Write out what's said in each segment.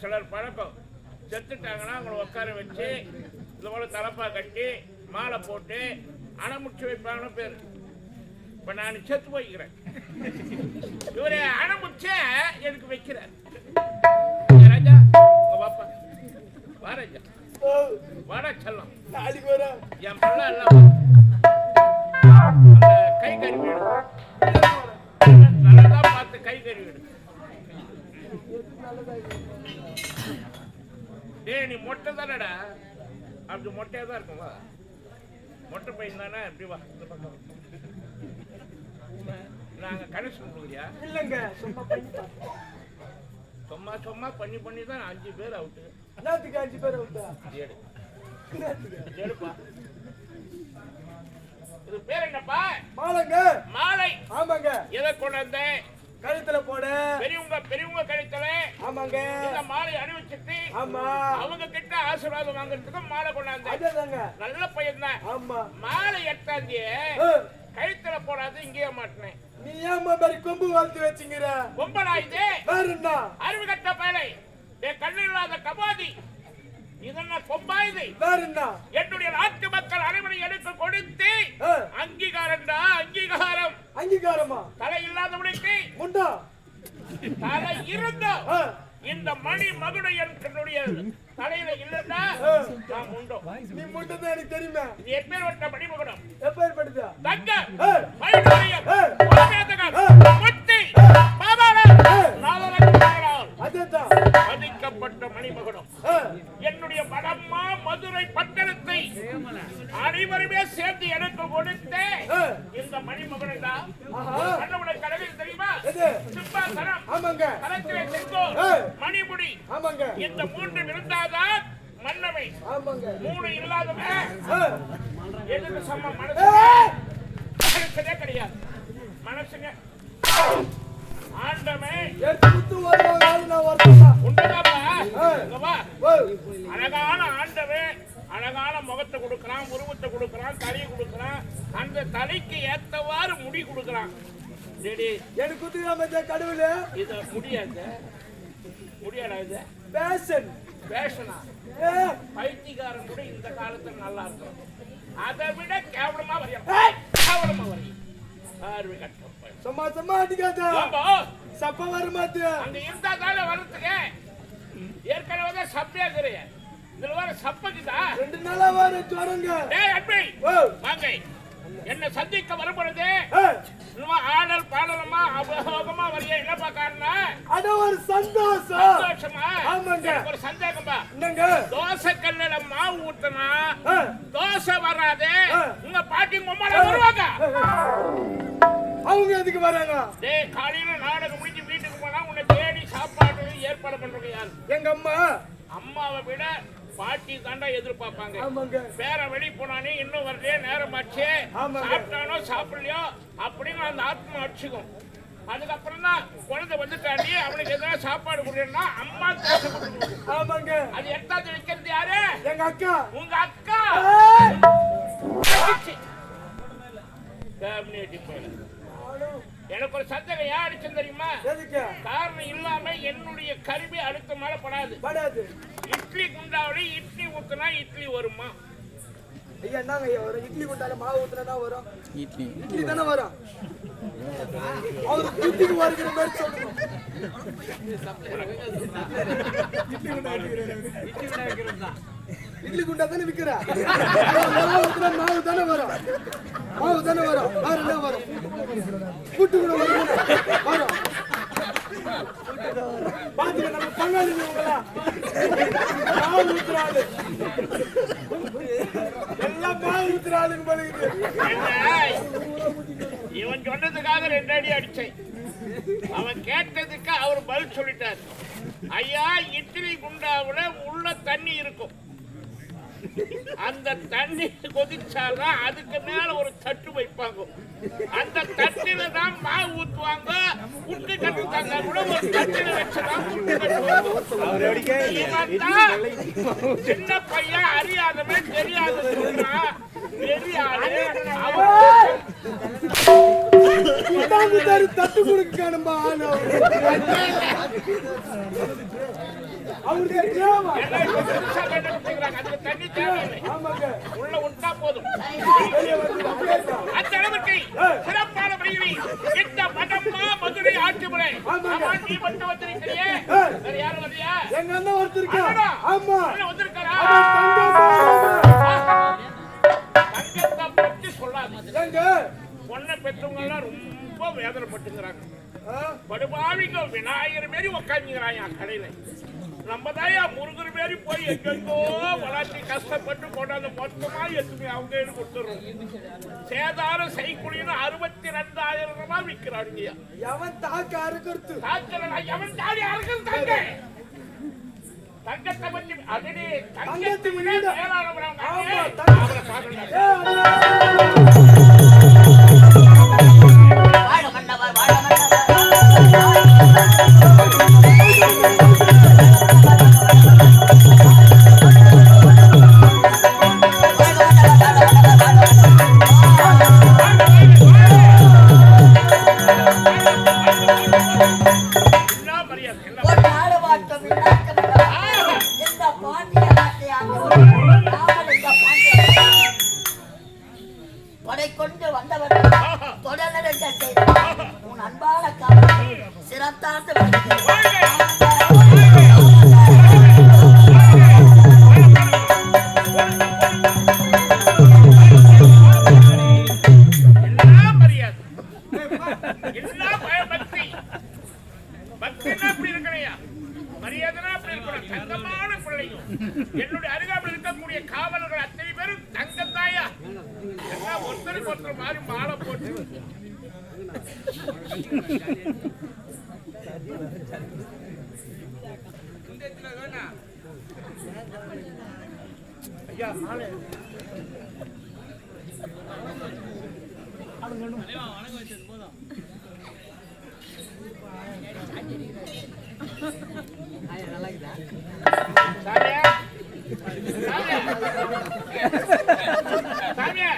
சிலர் பழக்கம் செத்துட்டாங்கன்னா அவங்கள உட்கார வச்சு இந்த போல தலப்பா கட்டி மாலை போட்டு அணமுச்சு வைப்பாங்கன்னு பேர். இப்ப நான் செத்து போய்க்கிறேன். இவரு அணமுச்ச எனக்கு வைக்கிறார். ராஜா பாப்பா. வா ராஜா. வாடா செல்லம். என் பிள்ளை எல்லாம் கை கருவிடும் நல்லதா பார்த்து கை கருவிடும் டேய் நீ மொட்டை தானடா? அப்படி மொட்டையா தான் இருக்கும் வா. மொட்டை பையன் தானே? இப்படி வா இந்த பக்கம். நாங்க கனெக்ஷன் கொடுக்குறியா? இல்லைங்க சும்மா சும்மா சும்மா பண்ணி பண்ணி தான் அஞ்சு பேர் அவுட்டு என்னத்துக்கு அஞ்சு பேர் விட்டா ஏடு எடுப்பா. இது பேர் என்னப்பா? மாலைங்க. மாலை. ஆமாங்க. எதை கொண்டாந்த கழுத்துல போட. பெரியவங்க பெரியவங்க கழித்தல. ஆமாங்க. இந்த மாலை அணிவிச்சுட்டு ஆமா. அவங்க கிட்ட ஆசீர்வாதம் வாங்குறதுக்கு மாலை கொண்டாந்த. அதேதாங்க. நல்ல பையன் தான். ஆமா. மாலை எட்டாந்திய கழுத்துல போடாது இங்கேயே மாட்டினேன். நீ ஏமா மாதிரி கொம்பு வளர்த்து வச்சுங்கிற கும்பலா இது. வேற என்ன அறிவு கட்ட பேரை என் கண்ணு இல்லாத கபாதி. இதென்ன கொம்பா இது? வேற என்ன என்னுடைய நாட்டு மக்கள் அனைவரும் எனக்கு கொடுத்து ஏ, அங்கீகாரம்டா அங்கீகாரம். அங்கீகாரமா? தலை இல்லாதவனுக்கு தலை இருந்தோம். ஏ, இந்த மணி மகுடம் என்னுடைய தலையில இல்லைன்னா ஏ, நான் உண்டோம். நீ முண்டதான் எனக்கு தெரியுமே. இது எப்பேற்பட்ட மணி மகுடம் எப்ப ஏற்படுதா தங்க ஏ, பதிக்கப்பட்ட மணிமகுடம். ஏ, என்னுடைய வடம்மா மதுரை பட்டணத்தை அனைவருமே சேர்ந்து எனக்கு கொடுத்து. இந்த மணிமகுடம் தான் கடலில் தெரியுமா? எது? சிம்மாசனம். ஆமாங்க. கரத்திலே செங்கோல். மணிமுடி. ஆமாங்க. இந்த மூன்று இருந்தாதான் மன்னவை ஆமாங்க. மூணு இல்லாதவன். எதுக்கு சம ஏ, மனசு கிடையாது. மனசுங்க ஆண்டமே எடுத்து வருவாங்க நான் வரட்டுமா உண்மைதாப்பா ஏ. இங்க வா. ஓ, அழகான ஆண்டவே அழகான முகத்தை கொடுக்கறான் உருவத்தை கொடுக்கறான் தலையை கொடுக்கறான். அந்த தலைக்கு ஏத்தவாறு முடி கொடுக்கறான். டேடி எனக்கு கடவுள். இது முடியாது முடியாதா இது? பேஷன் பேஷனா பைத்தியக்காரன் கூட இந்த காலத்துல நல்லா இருக்கும். அதை விட கேவலமா வரையும் கேவலமா வரையும் பார்வை கட்டம். சும்மா சும்மா அடிக்காத சப்ப வர மாட்டிய அங்க இருந்தா தானே வர்றதுக்கு ஏற்கனவே தான் சப்பையா இருக்கிறீங்க இதுல வர சப்பக்குதா ரெண்டு நாளா வர ஜுரங்க டேய் வாங்க. என்ன சந்திக்க வரும்பொழுது இன்னும் ஆடல் பாடலமா அபோகமா வரைய என்னப்பா காரணம்? அட ஒரு சந்தோஷம். சந்தோஷமா? ஆமாங்க. ஒரு சந்தேகம்பா என்னங்க? தோசை கல்லுல மாவு ஊத்துனா தோசை வராது. உங்க பாட்டி உங்க அம்மா வருவாங்க அவங்க எதுக்கு வராங்க? டேய் காலையில நாடகம் முடிஞ்சு வீட்டுக்கு போனா உன்னை தேடி சாப்பாடு ஏற்பாடு பண்றவங்க யாரு? எங்க அம்மா? அம்மாவை விட பாட்டி தாண்டா எதிர்பார்ப்பாங்க. ஆமாங்க. பேர வெளி போனானே இன்னும் வரலையே நேரம் ஆச்சு. சாப்பிட்டானோ சாப்பிடலையோ அப்படின்னு அந்த ஆத்மா அடிச்சுக்கும். அதுக்கப்புறம் தான் குழந்தை வந்துட்டாண்டி அவனுக்கு எதனா சாப்பாடு கொடுக்கணும்னா அம்மா தோசை கொடுக்கணும். ஆமாங்க. அது எட்டாவது வைக்கிறது யாரு? எங்க அக்கா. உங்க அக்கா. கேபினெட் போயில. எனக்கு ஒரு சந்தேகம் ஏன் அடிச்சேன் தெரியுமா? எதுக்கு? காரணம் இல்லாம என்னுடைய கருவி அடுத்த மேல படாது. படாது. இட்லி குண்டாவில இட்லி ஊத்துனா இட்லி வருமா? ஐயா என்னங்க ஐயா வரும்? இட்லி கொண்டால மாவு ஊத்துனா வரும்? இட்லி. இட்லி தானே வரும்? அவர் இட்லிக்கு வருகிற மாதிரி சொல்லணும் இட்லி குண்டா தானே விக்கிற மாவு ஊத்துனா மாவு தானே வரும். மாவு தானே வரும்? வேற என்ன வரும்? கூட்டு கூட வரும். வரும். பாத்துக்க நம்ம பங்காளி மாவு எல்லாம் மாவு பழகுது இவன் சொன்னதுக்காக ரெண்டு அடி அடிச்சேன். அவன் கேட்டதுக்கு அவர் பதில் சொல்லிட்டார். ஐயா இட்லி குண்டாவுல உள்ள தண்ணி இருக்கும். அந்த தண்ணி கொதிச்சாதான் அதுக்கு மேல ஒரு தட்டு வைப்பாங்க. அந்த தட்டில தான் மாவு ஊத்துவாங்க. புட்டு கட்டுத்தாங்க கூட ஒரு தட்டில வச்சுதான் புட்டு கட்டுவாங்க சின்ன பையன் அறியாதவன் தெரியாத. சொல்றான் தட்டு கொடுக்க காணும்பா ஆளு அவரு. அவருடைய தேவா எல்லாம் இப்ப புதுசா கண்டுபிடிச்சுக்கிறாங்க. அதுக்கு தண்ணி தேவையில்லை. ஆமாங்க உள்ள விட்டா போதும் வெளியே வந்து அப்படியே இருக்கா. அந்த அளவுக்கு சிறப்பான முறையில் இந்த மடம்மா மதுரை ஆற்றுமுறை ஆமாங்க. ஆமா, நீ மட்டும் வந்திருக்கிறியே. வேற யாரும் வரலையா எங்க அண்ணன்? ஆமா. வந்திருக்காரா? தங்கத்தை பற்றி சொல்லாது எங்க? பொண்ணை பெற்றவங்க எல்லாம் ரொம்ப வேதனைப்பட்டுங்கிறாங்க? படுபாவிங்க விநாயகர் மாரி உக்காந்துங்கிறாங்க கடையில. நம்ம தாயா முருகர் மாரி போய் எங்கெங்கோ வளர்ச்சி கஷ்டப்பட்டு கொண்டாந்து மொத்தமா எதுவுமே அவங்க கொடுத்துறோம் சேதாரம் செய்குழின்னு அறுபத்தி ரெண்டாயிரம் ரூபாய் விற்கிறாருங்க எவன் தாக்க அறுக்கிறது தாக்கல எவன் தாடி அறுக்கிறது தங்க தங்கத்தை பற்றி அதனே தங்கத்தை தங்கத்துக்கு விட ஈடு. மேலானவர் அவங்க. ஆமா, ஏய், தங்க- அவரை பார்க்கணும். படை கொண்டு வந்தவர் தொடர்ந்து செய்தார் உன் அன்பான காவல் தங்கமான பிள்ளையும் என்னுடைய அருகாமையில் இருக்கக்கூடிய காவலர்கள் அத்தனை பேரும் தாயா எல்லாம் ஒருத்தருக்கு ஒருத்தர் மாதிரி மாலை போட்டு ஐயா மாலை சாமியா?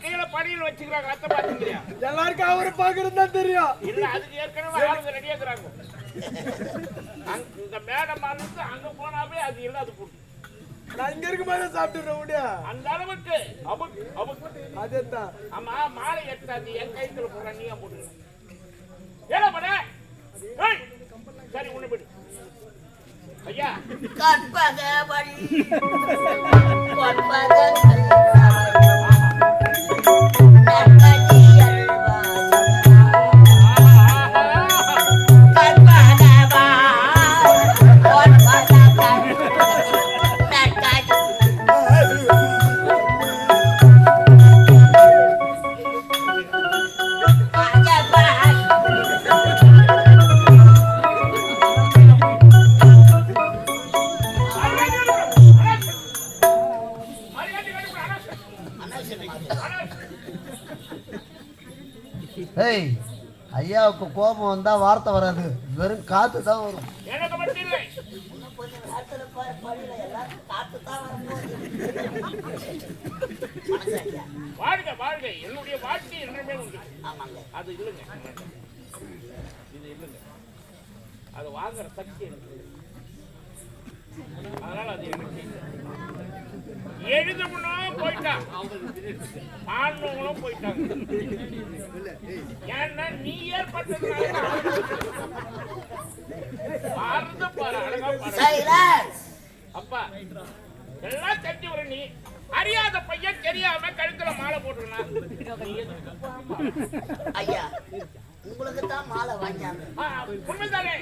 கீழே படியில் வச்சுக்கிறாங்க அத்தை பாத்துக்கிறியா? எல்லாருக்கும் அவரை பாக்குறது தான் தெரியும். இல்ல அதுக்கு ஏற்கனவே ஆளுங்க ரெடியா இருக்கிறாங்க. இந்த மேடம் இருந்து அங்க போனாவே அது இல்ல அது போட்டு நான் இங்க இருக்கும் போதே சாப்பிட்டுறேன் முடியா அந்த அளவுக்கு அபுக் அபுக் அதே தான் ஆமா மாலை எடுத்தாது என் கைத்துல போற நீ போட்டு பண்ண ஏய், சரி ஒண்ணு போடு ஐயா. கற்பக வழி. கற்பக ஏய் ஐயாவுக்கு கோபம் வந்தா வார்த்தை வராது. வெறும் காத்து தான் வரும். வாழ்க வாழ்க. என்னுடைய வாழ்க்கை என்றுமே உண்டு. அது இல்லைங்க. இது இல்லைங்க. அது வாங்குற சக்தி எனக்கு அதனால அது எனக்கு எழுதவனும் போயிட்டான் பாண்டவங்களும் போயிட்டாங்க. ஏன்னா நீ ஏற்பட்டதுனால பாருந்த பாரு அழகா பாரு அப்பா எல்லாம் தெரிஞ்சு வர நீ. அறியாத பையன் தெரியாம கழுத்துல மாலை போட்டுருனா ஐயா. உங்களுக்கு தான் மாலை வாங்கியாங்க உண்மைதானே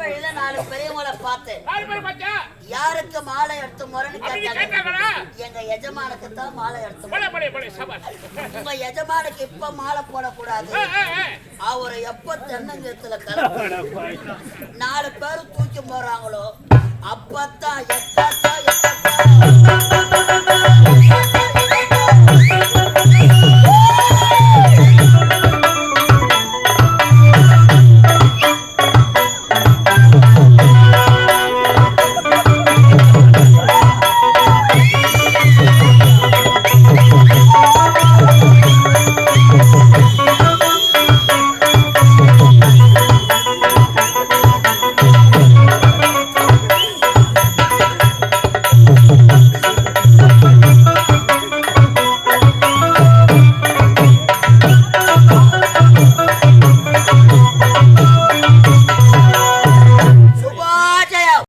வழியில நாலு பெரியவங்கள பார்த்தேன். யாருக்கு மாலை எடுத்து முறைன்னு கேட்டாங்க? எங்க எஜமானுக்கு தான் மாலை எடுத்து உங்க எஜமானுக்கு இப்ப மாலை போடக்கூடாது. அவரை எப்ப தென்னங்கத்துல கலப்பு? நாலு பேர் தூக்கி போறாங்களோ அப்பத்தான் எப்பத்தான் எப்பத்தான்